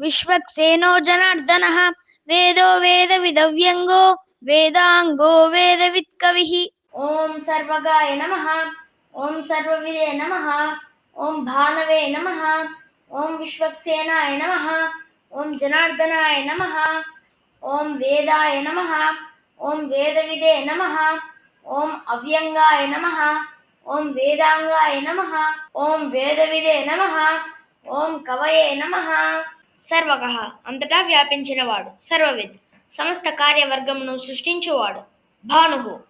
विश्वक्सेनो जनार्दनः। वेदो वेद विदव्यंगो वेदांगो वेद वेदवित्कविः। ओम सर्वगाय नमः। ओम सर्वविदे नमः। ओम भानवे नमः। ओम विश्वक्सेनाय नमः। ओम जनार्दनाय नमः। ओम वेदाय नमः। ओम वेदविदे नमः। ओम अव्यंगाय नमः। ओम वेदांगाय नमः। ओम वेदविदे नमः। ఓం కవయే నమః. సర్వక అంతటా వ్యాపించినవాడు సర్వవిద్. సమస్త కార్యవర్గమును సృష్టించువాడు భాను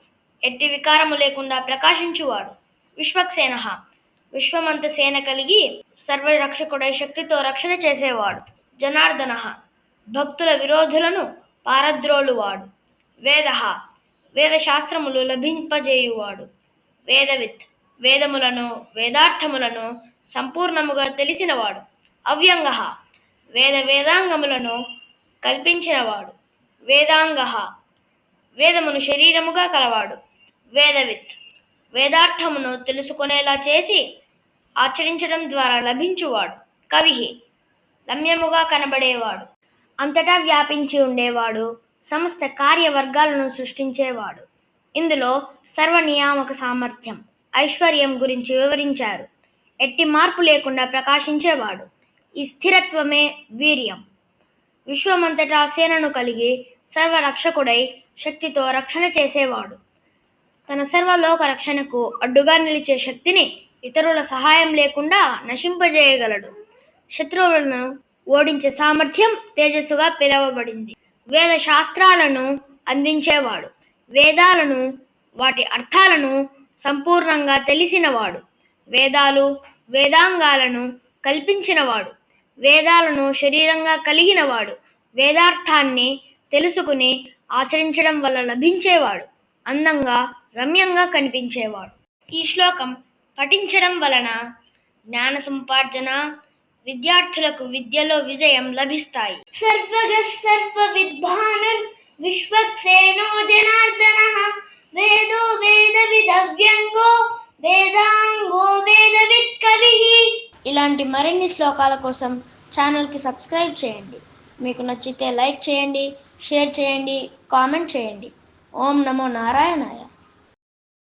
ఎట్టి వికారము లేకుండా ప్రకాశించువాడు విశ్వక్సేన. విశ్వమంత సేన కలిగి సర్వరక్షకుడై శక్తితో రక్షణ చేసేవాడు జనార్దన. భక్తుల విరోధులను పారద్రోలువాడు వేద. వేదశాస్త్రములు లభింపజేయువాడు వేదవిత్. వేదములను వేదార్థములను సంపూర్ణముగా తెలిసినవాడు. అవ్యంగ వేద వేదాంగములను కల్పించినవాడు. వేదాంగ వేదమును శరీరముగా కలవాడు. వేదవిత్ వేదార్థమును తెలుసుకునేలా చేసి ఆచరించడం ద్వారా లభించువాడు. కవి రమ్యముగా కనబడేవాడు. అంతటా వ్యాపించి ఉండేవాడు. సమస్త కార్యవర్గాలను సృష్టించేవాడు. ఇందులో సర్వనియామక సామర్థ్యం ఐశ్వర్యం గురించి వివరించారు. ఎట్టి మార్పు లేకుండా ప్రకాశించేవాడు. ఈ స్థిరత్వమే వీర్యం. విశ్వమంతటా సేనను కలిగి సర్వరక్షకుడై శక్తితో రక్షణ చేసేవాడు. తన సర్వలోక రక్షణకు అడ్డుగా నిలిచే శక్తిని ఇతరుల సహాయం లేకుండా నశింపజేయగలడు. శత్రువులను ఓడించే సామర్థ్యం తేజస్సుగా పిలువబడింది. వేద శాస్త్రాలను అందించేవాడు. వేదాలను వాటి అర్థాలను సంపూర్ణంగా తెలిసినవాడు. వేదాలు వేదాంగాలను కల్పించినవాడు. వేదాలను శరీరంగా కలిగినవాడు. వేదార్థాన్ని తెలుసుకుని ఆచరించడం వల్ల లభించేవాడు. అందంగా రమ్యంగా కనిపించేవాడు. ఈ శ్లోకం పఠించడం వలన జ్ఞాన సంపార్జన విద్యార్థులకు విద్యలో విజయం లభిస్తాయి. ఇలాంటి మరిన్ని శ్లోకాల కోసం ఛానల్కి సబ్స్క్రైబ్ చేయండి. మీకు నచ్చితే లైక్ చేయండి షేర్ చేయండి కామెంట్ చేయండి. ఓం నమో నారాయణాయ.